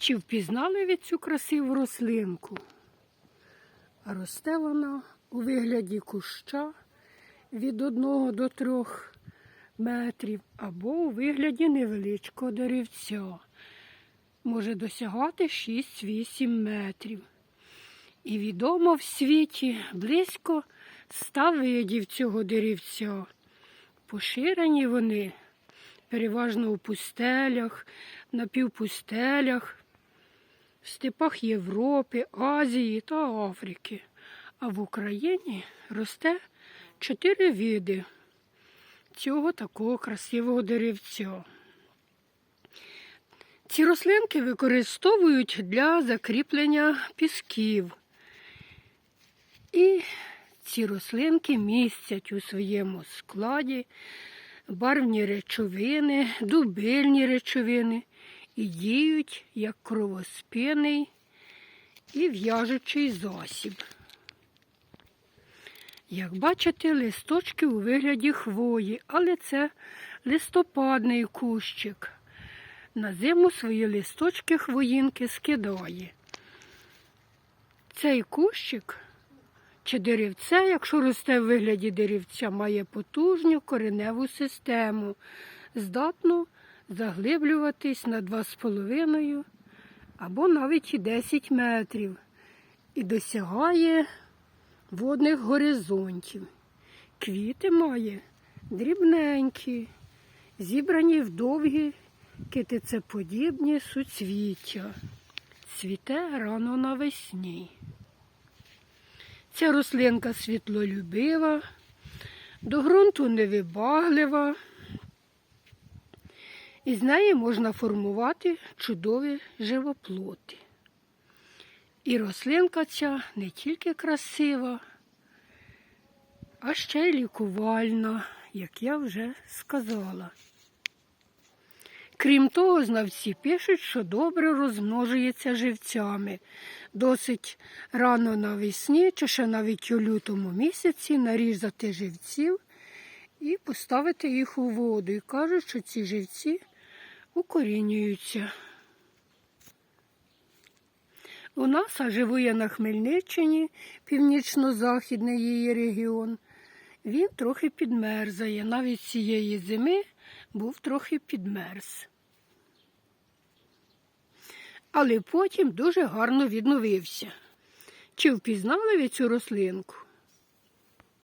Чи впізнали ви цю красиву рослинку? Росте вона у вигляді куща від 1 до 3 метрів або у вигляді невеличкого деревця. Може досягати 6-8 метрів. І відомо в світі близько 100 видів цього деревця. Поширені вони переважно у пустелях, напівпустелях, в степах Європи, Азії та Африки. А в Україні росте чотири види цього такого красивого деревця. Ці рослинки використовують для закріплення пісків. І ці рослинки містять у своєму складі барвні речовини, дубильні речовини і діють як кровоспинний і в'яжучий засіб. Як бачите, листочки у вигляді хвої, але це листопадний кущик. На зиму свої листочки хвоїнки скидає. Цей кущик чи деревце, якщо росте в вигляді деревця, має потужну кореневу систему, здатну заглиблюватись на 2,5 або навіть і 10 метрів і досягає водних горизонтів. Квіти має дрібненькі, зібрані в довгі китицеподібні суцвіття. Цвіте рано навесні. Ця рослинка світлолюбива, до ґрунту невибаглива, і з неї можна формувати чудові живоплоти. І рослинка ця не тільки красива, а ще й лікувальна, як я вже сказала. Крім того, знавці пишуть, що добре розмножується живцями. Досить рано навесні, чи ще навіть у лютому місяці нарізати живців і поставити їх у воду. І кажуть, що ці живці укорінюються. У нас, а живу я на Хмельниччині, північно-західний її регіон, він трохи підмерзає. Навіть цієї зими був трохи підмерз. Але потім дуже гарно відновився. Чи впізнали ви цю рослинку?